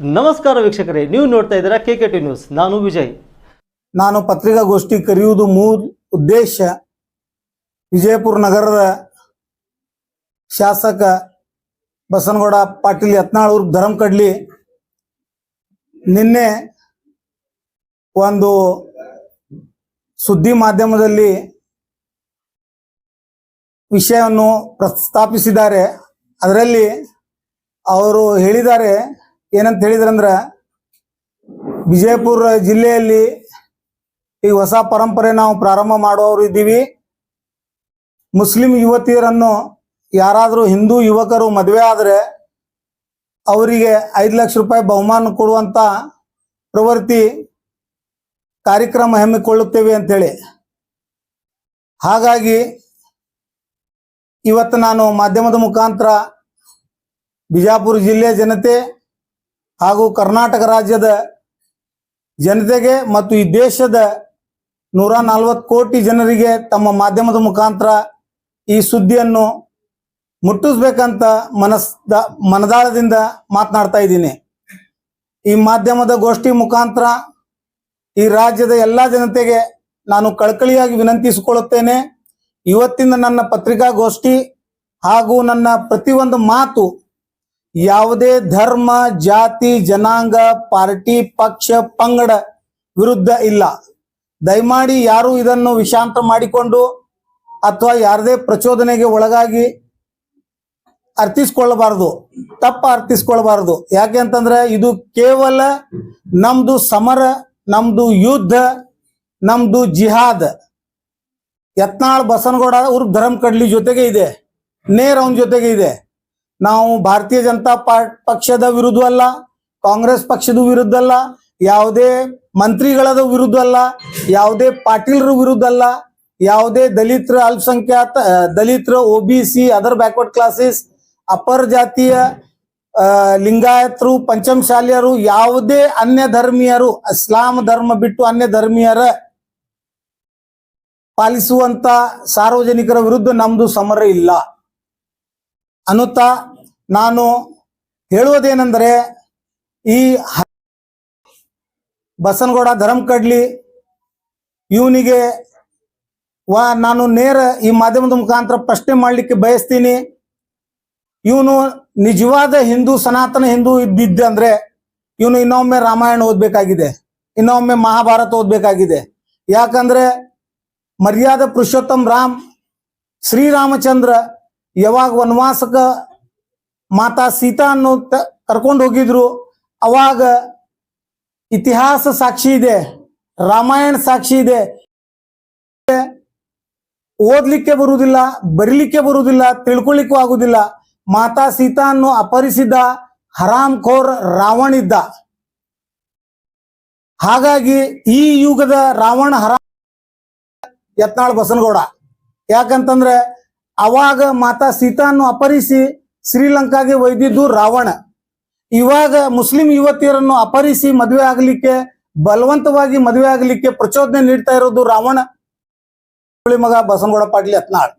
ನಮಸ್ಕಾರ ವೀಕ್ಷಕರೇ, ನೀವು ನೋಡ್ತಾ ಇದ್ದೀರಾ ಕೆ ಕೆ ಟಿ ನ್ಯೂಸ್ ನಾನು ವಿಜಯ್. ನಾನು ಪತ್ರಿಕಾಗೋಷ್ಠಿ ಕರೆಯುವುದು ಮೂಲ ಉದ್ದೇಶ. ವಿಜಯಪುರ ನಗರದ ಶಾಸಕ ಬಸನಗೌಡ ಪಾಟೀಲ್ ಯತ್ನಾಳ್ ಧರಂಕಡ್ಲಿ ನಿನ್ನೆ ಒಂದು ಸುದ್ದಿ ಮಾಧ್ಯಮದಲ್ಲಿ ವಿಷಯವನ್ನು ಪ್ರಸ್ತಾಪಿಸಿದ್ದಾರೆ. ಅದರಲ್ಲಿ ಅವರು ಹೇಳಿದ್ದಾರೆ ಏನಂತ ಹೇಳಿದ್ರಂದ್ರ ವಿಜಯಪುರ ಜಿಲ್ಲೆಯಲ್ಲಿ ಈ ಹೊಸ ಪರಂಪರೆ ನಾವು ಪ್ರಾರಂಭ ಮಾಡುವವರು ಇದ್ದೀವಿ. ಮುಸ್ಲಿಂ ಯುವತಿಯರನ್ನು ಯಾರಾದರೂ ಹಿಂದೂ ಯುವಕರು ಮದುವೆ ಆದರೆ ಅವರಿಗೆ ಐದು ಲಕ್ಷ ರೂಪಾಯಿ ಬಹುಮಾನ ಕೊಡುವಂತ ಪ್ರವೃತ್ತಿ ಕಾರ್ಯಕ್ರಮ ಹಮ್ಮಿಕೊಳ್ಳುತ್ತೇವೆ ಅಂಥೇಳಿ ಹಾಗಾಗಿ ಇವತ್ತು ನಾನು ಮಾಧ್ಯಮದ ಮುಖಾಂತರ ಬಿಜಾಪುರ ಜಿಲ್ಲೆಯ ಜನತೆ ಹಾಗೂ ಕರ್ನಾಟಕ ರಾಜ್ಯದ ಜನತೆಗೆ ಮತ್ತು ಈ ದೇಶದ ನೂರ ನಲ್ವತ್ತು ಕೋಟಿ ಜನರಿಗೆ ತಮ್ಮ ಮಾಧ್ಯಮದ ಮುಖಾಂತರ ಈ ಸುದ್ದಿಯನ್ನು ಮುಟ್ಟಿಸ್ಬೇಕಂತ ಮನಸ್ದ ಮನದಾಳದಿಂದ ಮಾತನಾಡ್ತಾ ಇದ್ದೀನಿ. ಈ ಮಾಧ್ಯಮದ ಗೋಷ್ಠಿ ಮುಖಾಂತರ ಈ ರಾಜ್ಯದ ಎಲ್ಲ ಜನತೆಗೆ ನಾನು ಕಳಕಳಿಯಾಗಿ ವಿನಂತಿಸಿಕೊಳ್ಳುತ್ತೇನೆ. ಇವತ್ತಿನ ನನ್ನ ಪತ್ರಿಕಾಗೋಷ್ಠಿ ಹಾಗೂ ನನ್ನ ಪ್ರತಿಯೊಂದು ಮಾತು ಯಾವುದೇ ಧರ್ಮ, ಜಾತಿ, ಜನಾಂಗ, ಪಾರ್ಟಿ, ಪಕ್ಷ, ಪಂಗಡ ವಿರುದ್ಧ ಇಲ್ಲ. ದಯಮಾಡಿ ಯಾರು ಇದನ್ನು ವಿಷಾಂತ ಮಾಡಿಕೊಂಡು ಅಥವಾ ಯಾರದೇ ಪ್ರಚೋದನೆಗೆ ಒಳಗಾಗಿ ಅರ್ಥಿಸ್ಕೊಳ್ಳಬಾರದು, ತಪ್ಪ ಅರ್ಥಿಸ್ಕೊಳ್ಳಬಾರದು. ಯಾಕೆ ಅಂತಂದ್ರೆ ಇದು ಕೇವಲ ನಮ್ದು ಸಮರ, ನಮ್ದು ಯುದ್ಧ, ನಮ್ದು ಜಿಹಾದ್. ಯತ್ನಾಳ್ ಬಸನಗೌಡ ಅವ್ರ ಧರ್ಮ ಕಡ್ಲಿ ಜೊತೆಗೆ ಇದೆ, ನೇರ್ ಅವನ ಜೊತೆಗೆ ಇದೆ. ನಾವು ಭಾರತೀಯ ಜನತಾ ಪಕ್ಷದ ವಿರುದ್ಧ ಅಲ್ಲ ಕಾಂಗ್ರೆಸ್ ಪಕ್ಷದ ವಿರುದ್ಧ ಅಲ್ಲ ಯಾವುದೇ ಮಂತ್ರಿಗಳದ ವಿರುದ್ಧ ಅಲ್ಲ ಯಾವುದೇ ಪಾಟೀಲ್ರ ವಿರುದ್ಧ ಅಲ್ಲ ಯಾವುದೇ ದಲಿತರ, ಅಲ್ಪಸಂಖ್ಯಾತ ದಲಿತರ, O B C, other backward classes, upper ಜಾತಿಯ ಲಿಂಗಾಯತರು, ಪಂಚಮಶಾಲಿಯರು, ಯಾವುದೇ ಅನ್ಯ ಧರ್ಮೀಯರು, ಇಸ್ಲಾಂ ಧರ್ಮ ಬಿಟ್ಟು ಅನ್ಯ ಧರ್ಮೀಯರ ಪಾಲಿಸುವಂತ ಸಾರ್ವಜನಿಕರ ವಿರುದ್ಧ ನಮ್ದು ಸಮರ ಇಲ್ಲ. ಅನ್ನುತ್ತಾ ನಾನು ಹೇಳುವುದೇನೆಂದರೆ ಈ ಬಸನಗೌಡ ಧರಮ್ ಕಡ್ಲಿ ಇವನಿಗೆ ವಾ ನಾನು ನೇರ ಈ ಮಾಧ್ಯಮದ ಮುಖಾಂತರ ಪ್ರಶ್ನೆ ಮಾಡಲಿಕ್ಕೆ ಬಯಸ್ತೀನಿ. ಇವನು ನಿಜವಾದ ಹಿಂದೂ, ಸನಾತನ ಹಿಂದೂ ಇದ್ದಿದ್ದ ಅಂದ್ರೆ ಇವನು ಇನ್ನೊಮ್ಮೆ ರಾಮಾಯಣ ಓದ್ಬೇಕಾಗಿದೆ. ಇನ್ನೊಮ್ಮೆ ಮಹಾಭಾರತ ಓದ್ಬೇಕಾಗಿದೆ. ಯಾಕಂದ್ರೆ ಮರ್ಯಾದ ಪುರುಷೋತ್ತಮ್ ರಾಮ್ ಶ್ರೀರಾಮಚಂದ್ರ ಯಾವಾಗ ವನವಾಸಕ ಮಾತಾ ಸೀತಾ ಅನ್ನು ಕರ್ಕೊಂಡು ಹೋಗಿದ್ರು. ಅವಾಗ ಇತಿಹಾಸ ಸಾಕ್ಷಿ ಇದೆ. ರಾಮಾಯಣ ಸಾಕ್ಷಿ ಇದೆ. ಓದ್ಲಿಕ್ಕೆ ಬರುವುದಿಲ್ಲ, ಬರಿಲಿಕ್ಕೆ ಬರುವುದಿಲ್ಲ ತಿಳ್ಕೊಳ್ಲಿಕ್ಕೂ ಆಗುದಿಲ್ಲ ಮಾತಾ ಸೀತಾ ಅನ್ನು ಅಪಹರಿಸಿದ ಹರಾಮ್ ಖೋರ್ ರಾವಣ ಇದ್ದ ಹಾಗಾಗಿ ಈ ಯುಗದ ರಾವಣ ಹರಾಮ್ ಯತ್ನಾಳ್ ಬಸನಗೌಡ. ಯಾಕಂತಂದ್ರೆ ಅವಾಗ ಮಾತಾ ಸೀತಾನ್ನು ಅಪಹರಿಸಿ ಶ್ರೀಲಂಕಾಗೆ ಒಯ್ದಿದ್ದು ರಾವಣ. ಇವಾಗ ಮುಸ್ಲಿಂ ಯುವತಿಯರನ್ನು ಅಪಹರಿಸಿ ಮದುವೆ ಆಗಲಿಕ್ಕೆ, ಬಲವಂತವಾಗಿ ಮದುವೆ ಆಗಲಿಕ್ಕೆ ಪ್ರಚೋದನೆ ನೀಡ್ತಾ ಇರೋದು ರಾವಣ. ಮಗ ಬಸನಗೌಡ ಪಾಟೀಲ್ ಯತ್ನಾಳ್.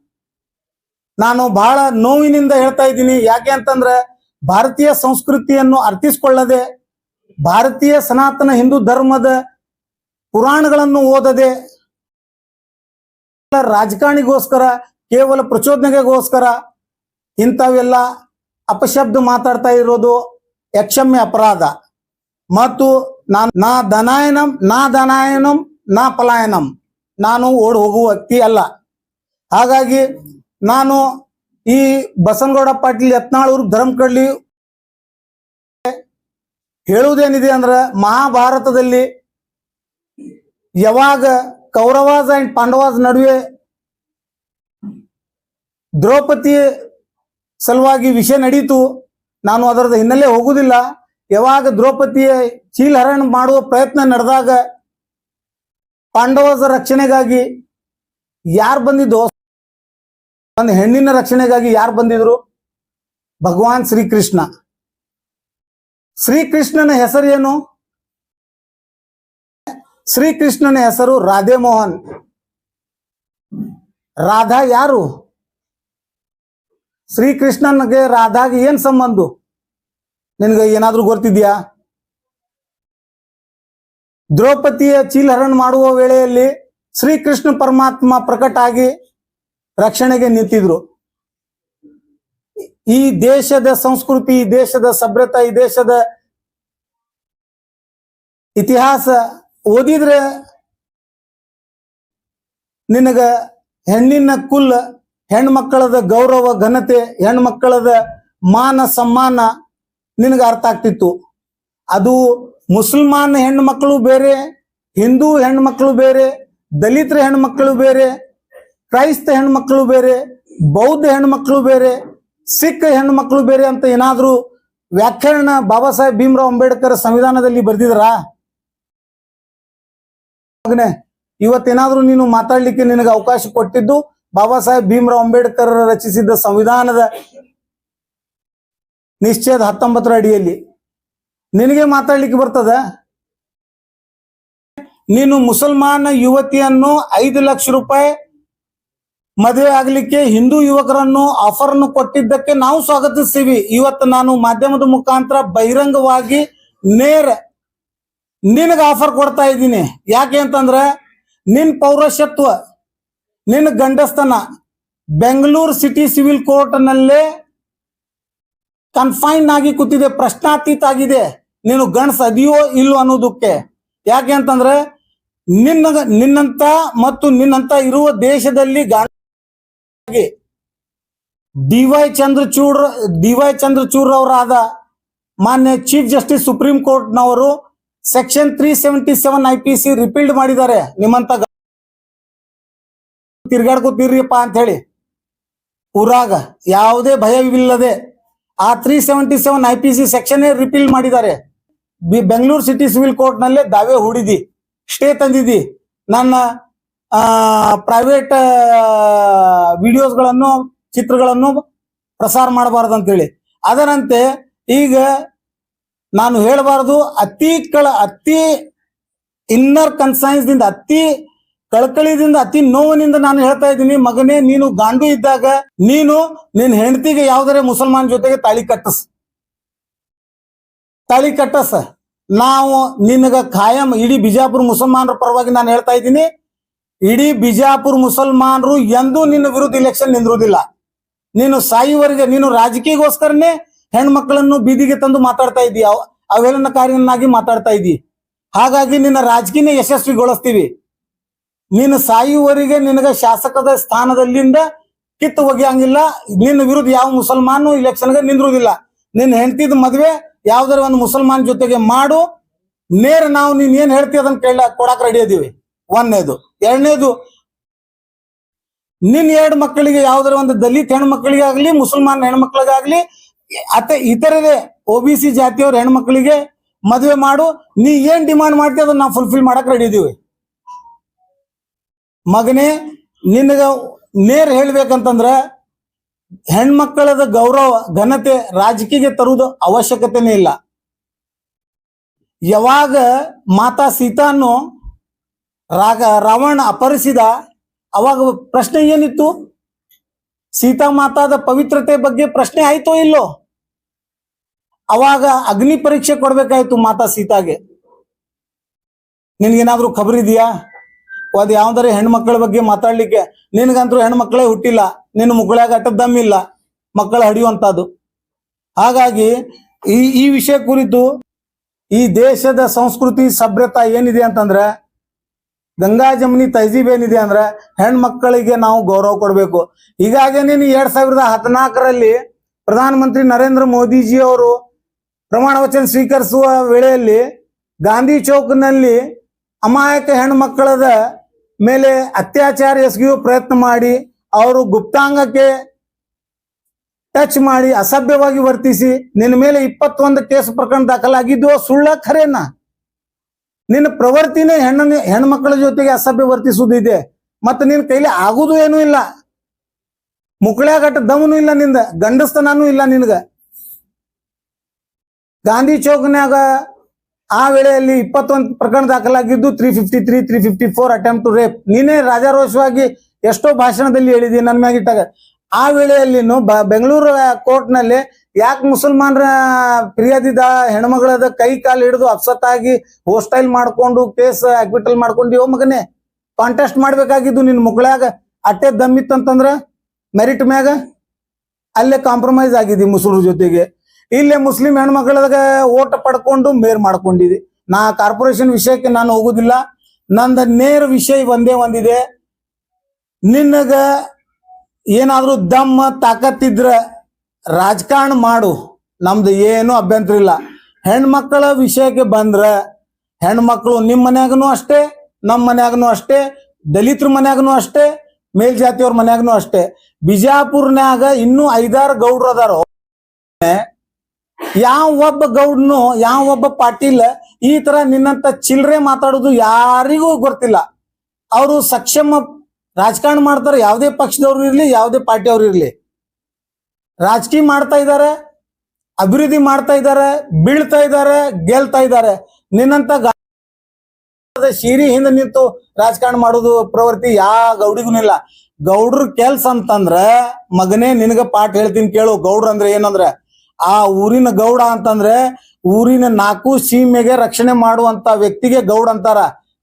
ನಾನು ಬಹಳ ನೋವಿನಿಂದ ಹೇಳ್ತಾ ಇದ್ದೀನಿ, ಯಾಕೆ ಅಂತಂದ್ರೆ ಭಾರತೀಯ ಸಂಸ್ಕೃತಿಯನ್ನು ಅರ್ಥಿಸ್ಕೊಳ್ಳದೆ, ಭಾರತೀಯ ಸನಾತನ ಹಿಂದೂ ಧರ್ಮದ ಪುರಾಣಗಳನ್ನು ಓದದೆ, ರಾಜಕಾರಣಿಗೋಸ್ಕರ, ಕೇವಲ ಪ್ರಚೋದನೆಗೋಸ್ಕರ ಇಂಥವೆಲ್ಲ ಅಪಶಬ್ದ ಮಾತಾಡ್ತಾ ಇರೋದು ಯಕ್ಷಮ್ಯ ಅಪರಾಧ. ಮತ್ತು ನಾನು, ನಾ ದನಾಯನಂ ನಾ ದನಾಯನಂ ನಾ ಪಲಾಯನಂ. ನಾನು ಓಡ್ ಹೋಗುವ ವ್ಯಕ್ತಿ ಅಲ್ಲ. ಹಾಗಾಗಿ ನಾನು ಈ ಬಸನಗೌಡ ಪಾಟೀಲ್ ಯತ್ನಾಳೂರು ಧರ್ಮಕಳ್ಳಿ ಹೇಳುವುದೇನಿದೆ ಅಂದ್ರೆ ಮಹಾಭಾರತದಲ್ಲಿ ಯಾವಾಗ ಕೌರವಾಸ್ ಅಂಡ್ ಪಾಂಡವಾಸ್ ನಡುವೆ ದ್ರೌಪದಿ ಸಲುವಾಗಿ ವಿಷಯ ನಡೀತು. ನಾನು ಅದರದ ಹಿನ್ನೆಲೆ ಹೋಗುವುದಿಲ್ಲ ಯಾವಾಗ ದ್ರೌಪದಿಯ ಚೀಲಹರಣ ಮಾಡುವ ಪ್ರಯತ್ನ ನಡೆದಾಗ ಪಾಂಡವರ ರಕ್ಷಣೆಗಾಗಿ ಯಾರು ಬಂದಿದ್ದು, ಒಂದು ಹೆಣ್ಣಿನ ರಕ್ಷಣೆಗಾಗಿ ಯಾರು ಬಂದಿದ್ರು? ಭಗವಾನ್ ಶ್ರೀಕೃಷ್ಣ. ಶ್ರೀಕೃಷ್ಣನ ಹೆಸರು ಏನು? ಶ್ರೀಕೃಷ್ಣನ ಹೆಸರು ರಾಧೆ ಮೋಹನ್ ರಾಧಾ ಯಾರು? ಶ್ರೀಕೃಷ್ಣನ್ಗೆ ರಾಧಾಗೆ ಏನ್ ಸಂಬಂಧ? ನಿನ್ಗೆ ಏನಾದ್ರೂ ಗೊತ್ತಿದ್ಯಾ? ದ್ರೌಪದಿಯ ಚೀಲಹರಣ ಮಾಡುವ ವೇಳೆಯಲ್ಲಿ ಶ್ರೀಕೃಷ್ಣ ಪರಮಾತ್ಮ ಪ್ರಕಟ ಆಗಿ ರಕ್ಷಣೆಗೆ ನಿಂತಿದ್ರು. ಈ ದೇಶದ ಸಂಸ್ಕೃತಿ, ಈ ದೇಶದ ಸಭ್ಯತೆ ಈ ದೇಶದ ಇತಿಹಾಸ ಓದಿದ್ರೆ ನಿನಗ ಹೆಣ್ಣಿನ ಕುಲ್ ಹೆಣ್ಮಕ್ಕಳದ ಗೌರವ, ಘನತೆ ಹೆಣ್ಮಕ್ಕಳದ ಮಾನ, ಸಮ್ಮಾನ ನಿನಗ ಅರ್ಥ ಆಗ್ತಿತ್ತು. ಅದು ಮುಸಲ್ಮಾನ್ ಹೆಣ್ಮಕ್ಳು ಬೇರೆ, ಹಿಂದೂ ಹೆಣ್ಮಕ್ಳು ಬೇರೆ, ದಲಿತರ ಹೆಣ್ಮಕ್ಳು ಬೇರೆ, ಕ್ರೈಸ್ತ ಹೆಣ್ಮಕ್ಳು ಬೇರೆ, ಬೌದ್ಧ ಹೆಣ್ಮಕ್ಳು ಬೇರೆ, ಸಿಖ್ ಹೆಣ್ಮಕ್ಳು ಬೇರೆ ಅಂತ ಏನಾದರೂ ವ್ಯಾಖ್ಯಾನ ಬಾಬಾ ಸಾಹೇಬ್ ಭೀಮ್ರಾವ್ ಅಂಬೇಡ್ಕರ್ ಸಂವಿಧಾನದಲ್ಲಿ ಬರ್ದಿದ್ರಾ? ಇವತ್ತೇನಾದರೂ ನೀನು ಮಾತಾಡ್ಲಿಕ್ಕೆ ನಿನಗೆ ಅವಕಾಶ ಕೊಟ್ಟಿದ್ದು ಬಾಬಾ ಸಾಹೇಬ್ ಭೀಮ್ರಾವ್ ಅಂಬೇಡ್ಕರ್ ರಚಿಸಿದ್ದ ಸಂವಿಧಾನದ ನಿಶ್ಚಯದ ಹತ್ತೊಂಬತ್ತರ ಅಡಿಯಲ್ಲಿ. ನಿನಗೆ ಮಾತಾಡ್ಲಿಕ್ಕೆ ಬರ್ತದ? ನೀನು ಮುಸಲ್ಮಾನ ಯುವತಿಯನ್ನು ಐದು ಲಕ್ಷ ರೂಪಾಯಿ ಮದುವೆ ಆಗ್ಲಿಕ್ಕೆ ಹಿಂದೂ ಯುವಕರನ್ನು ಆಫರ್ ಅನ್ನು ಕೊಟ್ಟಿದ್ದಕ್ಕೆ ನಾವು ಸ್ವಾಗತಿಸ್ತೀವಿ. ಇವತ್ತು ನಾನು ಮಾಧ್ಯಮದ ಮುಖಾಂತರ ಬಹಿರಂಗವಾಗಿ ನೇರ ನಿನಗ ಆಫರ್ ಕೊಡ್ತಾ ಇದ್ದೀನಿ. ಯಾಕೆ ಅಂತಂದ್ರೆ ನಿನ್ ಪೌರಶತ್ವ ನಿನ್ನ ಗಂಡಸ್ತನ ಬೆಂಗಳೂರು ಸಿಟಿ ಸಿವಿಲ್ ಕೋರ್ಟ್ ನಲ್ಲೇ ಕನ್ಫೈನ್ ಆಗಿ ಕೂತಿದೆ, ಪ್ರಶ್ನಾತೀತ ಆಗಿದೆ. ನೀನು ಗಂಡಸ ಅದಿಯೋ ಇಲ್ಲೋ ಅನ್ನೋದಕ್ಕೆ. ಯಾಕೆ ಅಂತಂದ್ರೆ ನಿನ್ನ ನಿನ್ನಂತ ಮತ್ತು ನಿನ್ನಂತ ಇರುವ ದೇಶದಲ್ಲಿ D DY Chandrachud DY Chandrachud ಅವರಾದ ಮಾನ್ಯ chief justice supreme ಕೋರ್ಟ್ನವರು section three seventy seven I P C repealed ಮಾಡಿದ್ದಾರೆ. ನಿಮ್ಮಂತ ತಿರ್ಗಾಡ್ಕೋತೀರಿಪ್ಪ ಅಂತ ಹೇಳಿ ಊರಾಗ ಯಾವುದೇ ಭಯವಿಲ್ಲದೆ ಆ three seventy seven I P C section repeal ಮಾಡಿದ್ದಾರೆ. ಬೆಂಗಳೂರು ಸಿಟಿ ಸಿವಿಲ್ ಕೋರ್ಟ್ ನಲ್ಲೇ ದಾವೆ ಹೂಡಿದಿ. ಸ್ಟೇ ತಂದಿದ್ದಿ ನನ್ನ ಪ್ರೈವೇಟ್ ವಿಡಿಯೋಸ್ಗಳನ್ನು ಚಿತ್ರಗಳನ್ನು ಪ್ರಸಾರ ಮಾಡಬಾರದು ಅಂತೇಳಿ ಅದರಂತೆ ಈಗ ನಾನು ಹೇಳಬಾರದು ಅತಿ ಕಳ, ಅತಿ ಇನ್ನರ್ ಕನ್ಸೈನ್ಸ್ದಿಂದ ಅತಿ ಕಳಕಳಿದಿಂದ ಅತಿ ನೋವಿನಿಂದ ನಾನು ಹೇಳ್ತಾ ಇದ್ದೀನಿ, ಮಗನೇ, ನೀನು ಗಾಂಡು ಇದ್ದಾಗ ನೀನು ನಿನ್ನ ಹೆಂಡತಿಗೆ ಯಾವ್ದಾರೆ ಮುಸಲ್ಮಾನ್ ಜೊತೆಗೆ ತಾಳಿ ಕಟ್ಟಸ್. ತಾಳಿ ಕಟ್ಟಸ. ನಾವು ನಿನಗ ಖಾಯಂ, ಇಡೀ ಬಿಜಾಪುರ ಮುಸಲ್ಮಾನರ ಪರವಾಗಿ ನಾನು ಹೇಳ್ತಾ ಇದ್ದೀನಿ, ಇಡೀ ಬಿಜಾಪುರ ಮುಸಲ್ಮಾನರು ಎಂದೂ ನಿನ್ನ ವಿರುದ್ಧ ಇಲೆಕ್ಷನ್ ನಿಂದಿರುವುದಿಲ್ಲ ನೀನು ಸಾಯುವರೆಗೆ ನೀನು ರಾಜಕೀಯಗೋಸ್ಕರನೇ ಹೆಣ್ಮಕ್ಳನ್ನು ಬೀದಿಗೆ ತಂದು ಮಾತಾಡ್ತಾ ಇದೀಯ ಅವೇಳನಕಾರಿಯನ್ನಾಗಿ ಮಾತಾಡ್ತಾ ಇದ್ದಿ ಹಾಗಾಗಿ ನಿನ್ನ ರಾಜಕೀಯ ಯಶಸ್ವಿಗೊಳಿಸ್ತೀವಿ. ನೀನು ಸಾಯುವವರೆಗೆ ನಿನಗ ಶಾಸಕದ ಸ್ಥಾನದಲ್ಲಿಂದ ಕಿತ್ತು ಒಗೆಯಂಗಿಲ್ಲ. ನಿನ್ನ ವಿರುದ್ಧ ಯಾವ ಮುಸಲ್ಮಾನು ಇಲೆಕ್ಷನ್ಗೆ ನಿಂದಿರುವುದಿಲ್ಲ. ನಿನ್ನ ಹೆಂಡತಿದ ಮದ್ವೆ ಯಾವ್ದಾರ ಒಂದು ಮುಸಲ್ಮಾನ್ ಜೊತೆಗೆ ಮಾಡು. ನೇರ ನಾವು ನೀನ್ ಏನ್ ಹೇಳ್ತಿ ಅದನ್ನ ಕೇಳ, ಕೊಡಾಕ್ ರೆಡಿ ಅದೀವಿ ಒಂದನೇದು. ಎರಡನೇದು ನಿನ್ ಎರಡು ಮಕ್ಕಳಿಗೆ ಯಾವ್ದಾರ ಒಂದು ದಲಿತ ಹೆಣ್ಮಕ್ಳಿಗೆ ಆಗ್ಲಿ ಮುಸಲ್ಮಾನ್ ಹೆಣ್ಮಕ್ಳಿಗಾಗ್ಲಿ, ಅತ ಇತರದೆ ಒ ಬಿ ಸಿ ಜಾತಿಯವ್ರ ಹೆಣ್ಮಕ್ಳಿಗೆ ಮದುವೆ ಮಾಡು. ನೀ ಏನ್ ಡಿಮಾಂಡ್ ಮಾಡ್ತೀಯ ಅದನ್ನ ನಾವು ಫುಲ್ಫಿಲ್ ಮಾಡಕ್ ರೆಡಿ ಇದೀವಿ. ಮಗನೇ, ನಿನಗ ನೇರ್ ಹೇಳ್ಬೇಕಂತಂದ್ರ ಹೆಣ್ಮಕ್ಕಳದ ಗೌರವ, ಘನತೆ ರಾಜಕೀಯಕ್ಕೆ ತರುವುದು ಅವಶ್ಯಕತೆನೇ ಇಲ್ಲ. ಯಾವಾಗ ಮಾತಾ ಸೀತಾನು ರಾಗ, ರಾವಣ ಅಪಹರಿಸಿದ, ಅವಾಗ ಪ್ರಶ್ನೆ ಏನಿತ್ತು? ಸೀತಾ ಮಾತಾದ ಪವಿತ್ರತೆ ಬಗ್ಗೆ ಪ್ರಶ್ನೆ ಆಯ್ತೋ ಇಲ್ಲೋ? ಅವಾಗ ಅಗ್ನಿ ಪರೀಕ್ಷೆ ಕೊಡ್ಬೇಕಾಯ್ತು ಮಾತಾ ಸೀತಾಗೆ. ನಿನ್ಗೇನಾದ್ರೂ ಖಬರ್ ಇದೆಯಾ? ಅದ್ ಯಾವ್ದಾರ ಹೆಣ್ಮಕ್ಳ ಬಗ್ಗೆ ಮಾತಾಡ್ಲಿಕ್ಕೆ ನಿನಗಂತೂ ಹೆಣ್ಮಕ್ಳೇ ಹುಟ್ಟಿಲ್ಲ, ನಿನ್ನ ಮುಕ್ಕಳಾಗ ಅಟ್ಟ ದಮ್ಮಿಲ್ಲ ಮಕ್ಕಳ ಹಡಿಯುವಂತದ್ದು ಹಾಗಾಗಿ ಈ ಈ ವಿಷಯ ಕುರಿತು ಈ ದೇಶದ ಸಂಸ್ಕೃತಿ ಸಭ್ಯತಾ ಏನಿದೆ ಅಂತಂದ್ರೆ, ಗಂಗಾ ಜಮನಿ ತಹಜೀಬ್ ಏನಿದೆ ಅಂದ್ರೆ ಹೆಣ್ಮಕ್ಕಳಿಗೆ ನಾವು ಗೌರವ ಕೊಡಬೇಕು. ನೀನು ಎರಡ್ ಸಾವಿರದ ಹದಿನಾಲ್ಕರಲ್ಲಿ ಪ್ರಧಾನಮಂತ್ರಿ ನರೇಂದ್ರ ಮೋದಿಜಿ ಅವರು ಪ್ರಮಾಣ ವಚನ ಸ್ವೀಕರಿಸುವ ವೇಳೆಯಲ್ಲಿ ಗಾಂಧಿ ಚೌಕ್ನಲ್ಲಿ ಅಮಾಯಕ ಹೆಣ್ಮಕ್ಕಳದ ಮೇಲೆ ಅತ್ಯಾಚಾರ ಎಸಗಿಯೂ ಪ್ರಯತ್ನ ಮಾಡಿ ಅವರು ಗುಪ್ತಾಂಗಕ್ಕೆ ಟಚ್ ಮಾಡಿ ಅಸಭ್ಯವಾಗಿ ವರ್ತಿಸಿ ನಿನ್ನ ಮೇಲೆ ಇಪ್ಪತ್ತೊಂದು ಕೇಸ್ ಪ್ರಕರಣ ದಾಖಲಾಗಿದ್ದು ಸುಳ್ಳ ಖರೇನ? ನಿನ್ನ ಪ್ರವೃತ್ತಿನೇ ಹೆಣ್ಣ ಹೆಣ್ಮಕ್ಳ ಜೊತೆಗೆ ಅಸಭ್ಯ ವರ್ತಿಸುವುದಿದೆ. ಮತ್ತೆ ನಿನ್ನ ಕೈಲಿ ಆಗುದು ಏನೂ ಇಲ್ಲ. ಮುಕ್ಳ್ಯಾಗಟ್ಟ ದಮನು ಇಲ್ಲ ನಿಂದ ಗಂಡಸ್ತನೂ ಇಲ್ಲ ನಿನಗ. ಗಾಂಧಿ ಚೌಕ್ನ್ಯಾಗ ಆ ವೇಳೆಯಲ್ಲಿ ಇಪ್ಪತ್ತೊಂದು ಪ್ರಕರಣ ದಾಖಲಾಗಿದ್ದು three fifty three three fifty four attempt to rape ನೀನೇ ರಾಜಾರೋಷವಾಗಿ ಎಷ್ಟೋ ಭಾಷಣದಲ್ಲಿ ಹೇಳಿದಿ ನನ್ನ ಮ್ಯಾಗಿಟ್ಟಾಗ ಆ ವೇಳೆಯಲ್ಲಿನು ಬೆಂಗಳೂರು ಬೆಂಗಳೂರು ಕೋರ್ಟ್ನಲ್ಲಿ ಯಾಕೆ ಮುಸಲ್ಮಾನರ ಫಿರ್ಯಾದಿದ ಹೆಣ್ಮಗಳದ ಕೈ ಕಾಲು ಹಿಡಿದು ಅಪ್ಸತ್ತಾಗಿ ಹೋಸ್ಟೈಲ್ ಮಾಡ್ಕೊಂಡು ಕೇಸ್ ಆಕ್ಬಿಟಲ್ ಮಾಡ್ಕೊಂಡು, ಯೋ ಮಗನೇ ಕಾಂಟೆಸ್ಟ್ ಮಾಡ್ಬೇಕಾಗಿದ್ದು ನಿನ್ ಮುಗಳಾಗ ಅಟ್ಟೆ ದಮ್ಮಿತ್ತಂತಂದ್ರ ಮೆರಿಟ್ ಮ್ಯಾಗ? ಅಲ್ಲೇ ಕಾಂಪ್ರಮೈಸ್ ಆಗಿದೆ ಮುಸುಲ್ರ ಜೊತೆಗೆ. ಇಲ್ಲೇ ಮುಸ್ಲಿಂ ಹೆಣ್ಮಕ್ಳದಾಗ ಓಟ ಪಡ್ಕೊಂಡು ಮೇರ್ ಮಾಡ್ಕೊಂಡಿದಿ ನಾ ಕಾರ್ಪೊರೇಷನ್ ವಿಷಯಕ್ಕೆ ನಾನು ಹೋಗುದಿಲ್ಲ. ನಂದ ನೇರ ವಿಷಯ ಒಂದೇ ಒಂದಿದೆ. ನಿನ್ನಗ ಏನಾದ್ರೂ ದಮ್ಮ ತಾಕತ್ತಿದ್ರ ರಾಜಕಾರಣ ಮಾಡು. ನಮ್ದು ಏನು ಅಭ್ಯಂತರ ಇಲ್ಲ. ಹೆಣ್ಮಕ್ಳ ವಿಷಯಕ್ಕೆ ಬಂದ್ರ ಹೆಣ್ಮಕ್ಳು ನಿಮ್ಮ ಮನ್ಯಾಗನು ಅಷ್ಟೇ ನಮ್ಮ ಮನ್ಯಾಗನು ಅಷ್ಟೇ, ದಲಿತರ ಮನ್ಯಾಗನು ಅಷ್ಟೇ, ಮೇಲ್ಜಾತಿಯವ್ರ ಮನ್ಯಾಗನು ಅಷ್ಟೇ. ಬಿಜಾಪುರ್ನ್ಯಾಗ ಇನ್ನೂ ಐದಾರು ಗೌಡ್ರು ಅದಾರ. ಯಾವ ಒಬ್ಬ ಗೌಡ್ನು, ಯಾವ ಒಬ್ಬ ಪಾಟೀಲ್ ಈ ತರ ನಿನ್ನಂತ ಚಿಲ್ರೆ ಮಾತಾಡೋದು ಯಾರಿಗೂ ಗೊತ್ತಿಲ್ಲ. ಅವರು ಸಕ್ಷಮ ರಾಜಕಾರಣ ಮಾಡ್ತಾರೆ, ಯಾವುದೇ ಪಕ್ಷದವ್ರು ಇರ್ಲಿ, ಯಾವುದೇ ಪಾರ್ಟಿಯವ್ರು ಇರ್ಲಿ. ರಾಜಕೀಯ ಮಾಡ್ತಾ ಇದ್ದಾರೆ, ಅಭಿವೃದ್ಧಿ ಮಾಡ್ತಾ ಇದ್ದಾರೆ, ಬೀಳ್ತಾ ಇದ್ದಾರೆ, ಗೆಲ್ತಾ ಇದ್ದಾರೆ. ನಿನ್ನಂತ ಶೀರಿ ಹಿಂದೆ ನಿಂತು ರಾಜಕಾರಣ ಮಾಡೋದು ಪ್ರವೃತ್ತಿ ಯಾವ ಗೌಡಿಗೂ ಇಲ್ಲ. ಗೌಡ್ರ ಕೆಲ್ಸ ಅಂತಂದ್ರ, ಮಗನೇ ನಿನಗ ಪಾಠ ಹೇಳ್ತೀನಿ ಕೇಳು, ಗೌಡ್ರ ಅಂದ್ರೆ ಏನಂದ್ರ ಆ ಊರಿನ ಗೌಡ ಅಂತಂದ್ರೆ ಊರಿನ ನಾಲ್ಕು ಸೀಮೆಗೆ ರಕ್ಷಣೆ ಮಾಡುವಂತ ವ್ಯಕ್ತಿಗೆ ಗೌಡ ಅಂತಾರ.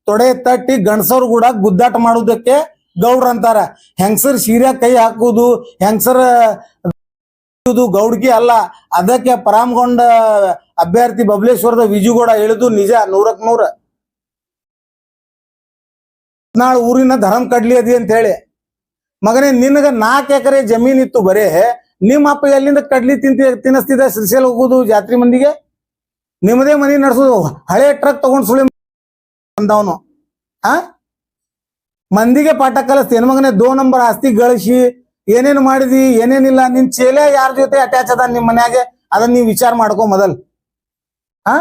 ತೊಡೆ ತಟ್ಟಿ ಗಂಡಸರು ಕೂಡ ಗುದ್ದಾಟ ಮಾಡುವುದಕ್ಕೆ ಗೌಡ್ರ ಅಂತಾರ. ಹೆಂಗಸರ್ ಸೀರೆ ಕೈ ಹಾಕುವುದು, ಹೆಂಗಸರ ಗೌಡ್ಗಿ ಅಲ್ಲ. ಅದಕ್ಕೆ ಪರಾಮಗೊಂಡ ಅಭ್ಯರ್ಥಿ ಬಬಲೇಶ್ವರದ ವಿಜುಗೌಡ ಹೇಳಿದು ನಿಜ, ನೂರಕ್ ನೂರ. ನಾಳೆ ಊರಿನ ಧರ್ಮ ಕಡ್ಲಿ ಅದಿ ಅಂತ ಹೇಳಿ. ಮಗನೇ, ನಿನಗ ನಾಲ್ಕು ಎಕರೆ ಜಮೀನಿತ್ತು ಬರೇ. ನಿಮ್ಮ ಅಪ್ಪ ಎಲ್ಲಿಂದ ಕಡ್ಲಿ ತಿಂತ ತಿನ್ನಿಸ್ತಿದ್ದ ಶ್ರೀಶೈಲ ಹೋಗುದು, ಜಾತ್ರೆ ಮಂದಿಗೆ? ನಿಮ್ಮದೇ ಮನಿ ನಡೆಸೋದು, ಹಳೆ ಟ್ರಕ್ ತಗೊಂಡ್ ಸುಳಿ ಬಂದವನು. ಆ? ಮಂದಿಗೆ ಪಾಠ ಕಲಿಸ್ತಿ ಮಗನೇ ದೋ ನಂಬರ್ ಆಸ್ತಿ ಗಳಿಸಿ, ಏನೇನು ಮಾಡಿದಿ, ಏನೇನಿಲ್ಲ, ನಿನ್ ಚೇಲೆ ಯಾರ ಜೊತೆ ಅಟ್ಯಾಚ್ ಅದ ನಿಮ್ ಮನ್ಯಾಗೆ? ಅದನ್ನ ನೀವು ವಿಚಾರ ಮಾಡ್ಕೊ ಮೊದಲ್. ಆ?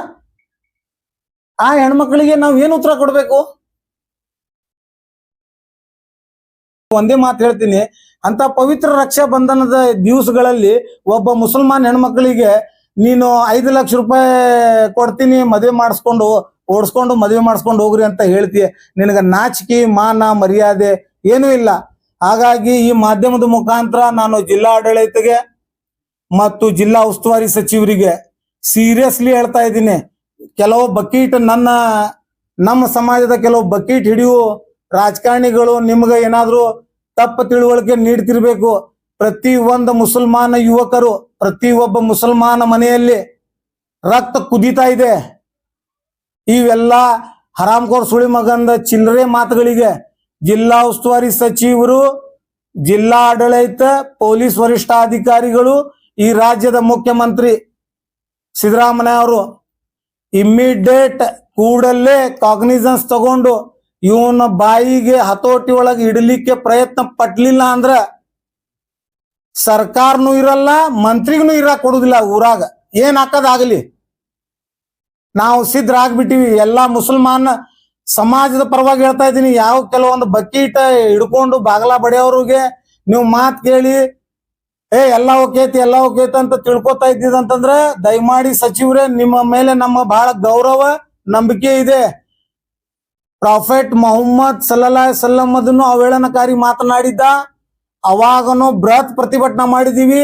ಆ ಹೆಣ್ಮಕ್ಳಿಗೆ ನಾವ್ ಏನ್ ಉತ್ತರ ಕೊಡ್ಬೇಕು? ಒಂದೇ ಮಾತು ಹೇಳ್ತೀನಿ. ಅಂತ ಪವಿತ್ರ ರಕ್ಷಾ ಬಂಧನದ ದಿವಸಗಳಲ್ಲಿ ಒಬ್ಬ ಮುಸಲ್ಮಾನ್ ಹೆಣ್ಮಕ್ಳಿಗೆ ನೀನು ಐದು ಲಕ್ಷ ರೂಪಾಯಿ ಕೊಡ್ತೀನಿ, ಮದುವೆ ಮಾಡಿಸ್ಕೊಂಡು ಓಡಿಸ್ಕೊಂಡು ಮದುವೆ ಮಾಡಿಸ್ಕೊಂಡು ಹೋಗ್ರಿ ಅಂತ ಹೇಳ್ತೀಯ. ನಿನಗ ನಾಚಿಕೆ, ಮಾನ, ಮರ್ಯಾದೆ ಏನೂ ಇಲ್ಲ. ಹಾಗಾಗಿ ಈ ಮಾಧ್ಯಮದ ಮುಖಾಂತರ ನಾನು ಜಿಲ್ಲಾ ಆಡಳಿತಗೆ ಮತ್ತು ಜಿಲ್ಲಾ ಉಸ್ತುವಾರಿ ಸಚಿವರಿಗೆ ಸೀರಿಯಸ್ಲಿ ಹೇಳ್ತಾ ಇದ್ದೀನಿ. ಕೆಲವು ಬಕೀಟ್ ನನ್ನ, ನಮ್ಮ ಸಮಾಜದ ಕೆಲವು ಬಕೀಟ್ ಹಿಡಿಯು ರಾಜಕಾರಣಿಗಳು ನಿಮ್ಗೆ ಏನಾದ್ರೂ ತಪ್ಪು ತಿಳುವಳಿಕೆ ನೀಡ್ತಿರ್ಬೇಕು. ಪ್ರತಿ ಒಂದು ಮುಸಲ್ಮಾನ ಯುವಕರು, ಪ್ರತಿ ಒಬ್ಬ ಮುಸಲ್ಮಾನ ಮನೆಯಲ್ಲಿ ರಕ್ತ ಕುದೀತಾ ಇದೆ. ಇವೆಲ್ಲ ಹರಾಮ್ಕೋರ್ ಸುಳಿ ಮಗಂದ ಚಿಲ್ಲರೆ ಮಾತುಗಳಿಗೆ ಜಿಲ್ಲಾ ಉಸ್ತುವಾರಿ ಸಚಿವರು, ಜಿಲ್ಲಾ ಆಡಳಿತ, ಪೊಲೀಸ್ ವರಿಷ್ಠಾಧಿಕಾರಿಗಳು, ಈ ರಾಜ್ಯದ ಮುಖ್ಯಮಂತ್ರಿ ಸಿದ್ದರಾಮಯ್ಯ ಅವರು ಇಮ್ಮಿಡಿಯೇಟ್ ಕೂಡಲೇ ಕಾಗ್ನಿಸನ್ಸ್ ತಗೊಂಡು ಇವನ ಬಾಯಿಗೆ ಹತೋಟಿ ಒಳಗೆ ಇಡಲಿಕ್ಕೆ ಪ್ರಯತ್ನ ಪಟ್ಲಿಲ್ಲ ಅಂದ್ರ ಸರ್ಕಾರನು ಇರಲ್ಲ, ಮಂತ್ರಿಗೂ ಇರ ಕೊಡುದಿಲ್ಲ ಊರಾಗ. ಏನ್ ಹಾಕದಾಗಲಿ ನಾವು ಸಿದ್ಧರಾಗ್ಬಿಟ್ಟಿವಿ. ಎಲ್ಲಾ ಮುಸಲ್ಮಾನ ಸಮಾಜದ ಪರವಾಗಿ ಹೇಳ್ತಾ ಇದ್ದೀನಿ. ಯಾವ ಕೆಲವೊಂದು ಬಕೀಟ ಹಿಡ್ಕೊಂಡು ಬಾಗಲ ಬಡಿಯೋರಿಗೆ ನೀವು ಮಾತ್ ಕೇಳಿ, ಏ, ಎಲ್ಲ ಓಕೇತಿ ಎಲ್ಲ ಓಕೇತಿ ಅಂತ ತಿಳ್ಕೊತಾ ಇದ್ದಿದಂತಂದ್ರೆ ದಯಮಾಡಿ ಸಚಿವರೇ, ನಿಮ್ಮ ಮೇಲೆ ನಮ್ಮ ಬಹಳ ಗೌರವ, ನಂಬಿಕೆ ಇದೆ. ಪ್ರಾಫೆಟ್ ಮೊಹಮ್ಮದ್ ಸಲ್ಲಾ ಸಲ್ಲಂ ಅದನ್ನು ಅವೇಳನಕಾರಿ ಮಾತನಾಡಿದ್ದ. ಅವಾಗನು ಬೃಹತ್ ಪ್ರತಿಭಟನೆ ಮಾಡಿದೀವಿ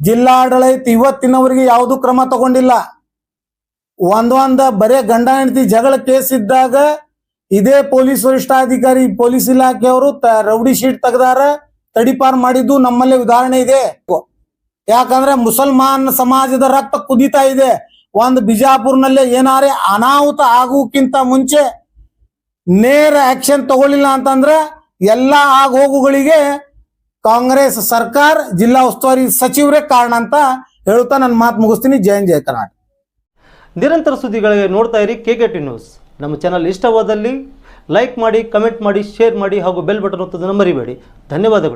ಜಿಲ್ಲಾ ಆಡಳಿತ ಇವತ್ತಿನವರೆಗೆ ಯಾವುದು ಕ್ರಮ ತಗೊಂಡಿಲ್ಲ. ಒಂದೊಂದ ಬರೇ ಗಂಡ ಹೆಂಡತಿ ಜಗಳ ಕೇಸ್ ಇದ್ದಾಗ ಇದೇ ಪೊಲೀಸ್ ವರಿಷ್ಠಾಧಿಕಾರಿ, ಪೊಲೀಸ್ ಇಲಾಖೆಯವರು ರೌಡಿ ಶೀಟ್ ತೆಗೆದಾರ, ತಡಿಪಾರ್ ಮಾಡಿದ್ದು ನಮ್ಮಲ್ಲಿ ಉದಾಹರಣೆ ಇದೆ. ಯಾಕಂದ್ರೆ ಮುಸಲ್ಮಾನ್ ಸಮಾಜದ ರಕ್ತ ಕುದೀತಾ ಇದೆ. ಒಂದು ಬಿಜಾಪುರ್ನಲ್ಲೇ ಏನಾರೇ ಅನಾಹುತ ಆಗುವಕ್ಕಿಂತ ಮುಂಚೆ ನೇರ ಆಕ್ಷನ್ ತಗೊಳ್ಳಿಲ್ಲ ಅಂತಂದ್ರೆ ಎಲ್ಲಾ ಆಗೋಗುಗಳಿಗೆ ಕಾಂಗ್ರೆಸ್ ಸರ್ಕಾರ, ಜಿಲ್ಲಾ ಉಸ್ತುವಾರಿ ಸಚಿವರೇ ಕಾರಣ ಅಂತ ಹೇಳುತ್ತಾ ನನ್ನ ಮಾತು ಮುಗಿಸ್ತೀನಿ. ಜಯನ್ ಜಯ ಕರ್ನಾಟಕ. ನಿರಂತರ ಸುದ್ದಿಗಳಿಗೆ ನೋಡ್ತಾ ಇರಿ ಕೆ ಕೆ ಟಿ ನ್ಯೂಸ್ ನಮ್ಮ ಚಾನಲ್ ಇಷ್ಟವಾದಲ್ಲಿ ಲೈಕ್ ಮಾಡಿ ಕಮೆಂಟ್ ಮಾಡಿ ಶೇರ್ ಮಾಡಿ ಹಾಗೂ ಬೆಲ್ ಬಟನ್ ಒತ್ತೋದನ್ನು ಮರಿಬೇಡಿ. ಧನ್ಯವಾದಗಳು.